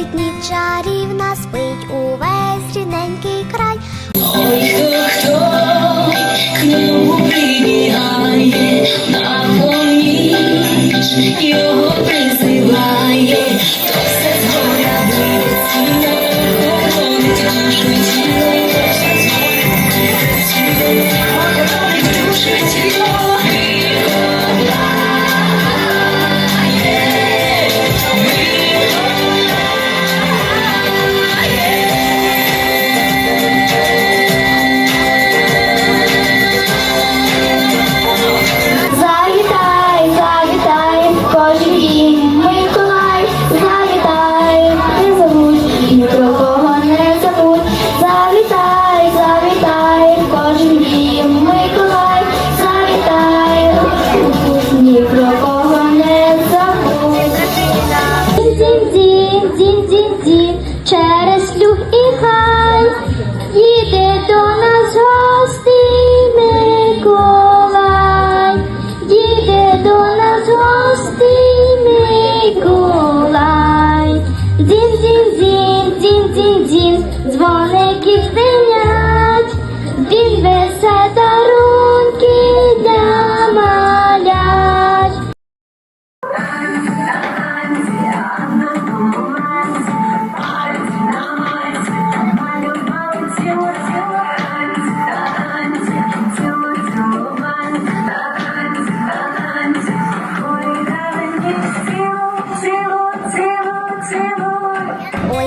надходить днів чарівна, спить увесь рідненький край. Ой, хто хто к ньому прибігає, на поміч його призиває, через люх і хай, їде до нас гостей Миколай, їде до нас гостей Миколай. Дін, дзін дзін дзін дзін дін, дзвоники звенять,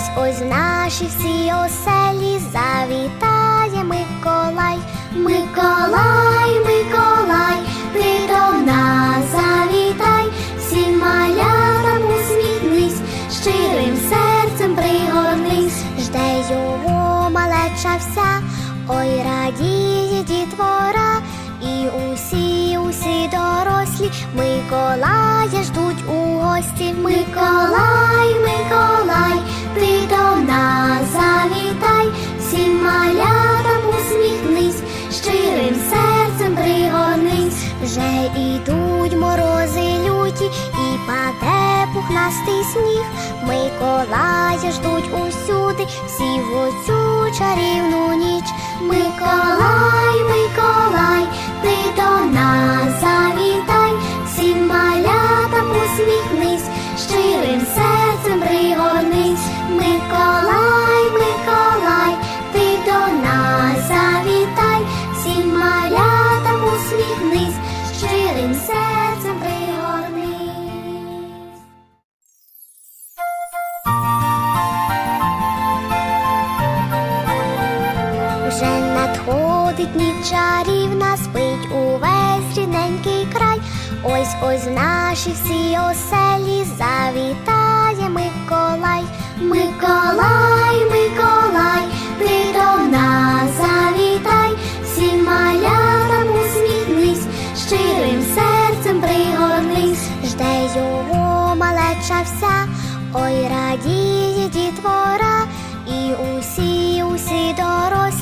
Ось ось наші всі оселі завітає Миколай, Миколай, Миколай, ти до нас завітай, всім малятам усміхнись, щирим серцем пригорнись, жде його малеча вся, ой радіє дітвора, і усі, усі дорослі Миколая ждуть у гості. Миколай, вже ідуть морози люті, і паде пухнастий сніг. Миколая ждуть усюди, всі в оцю чарівну ніч. Миколай, Миколай, ти до нас завітай, надходить ніч чарівна, спить увесь рідненький край. Ось ось в наші всі оселі завітає Миколай, Миколай, Миколай, ти до нас завітай, всім малятам усміхнись, щирим серцем пригорнись, жде його малеча вся, ой радіє дітвора, і усі, усі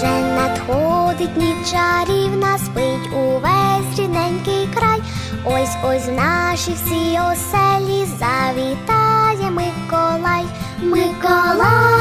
Вже надходить ніч чарівна, спить увесь рідненький край. Ось ось в наші всі оселі завітає Миколай, Миколай,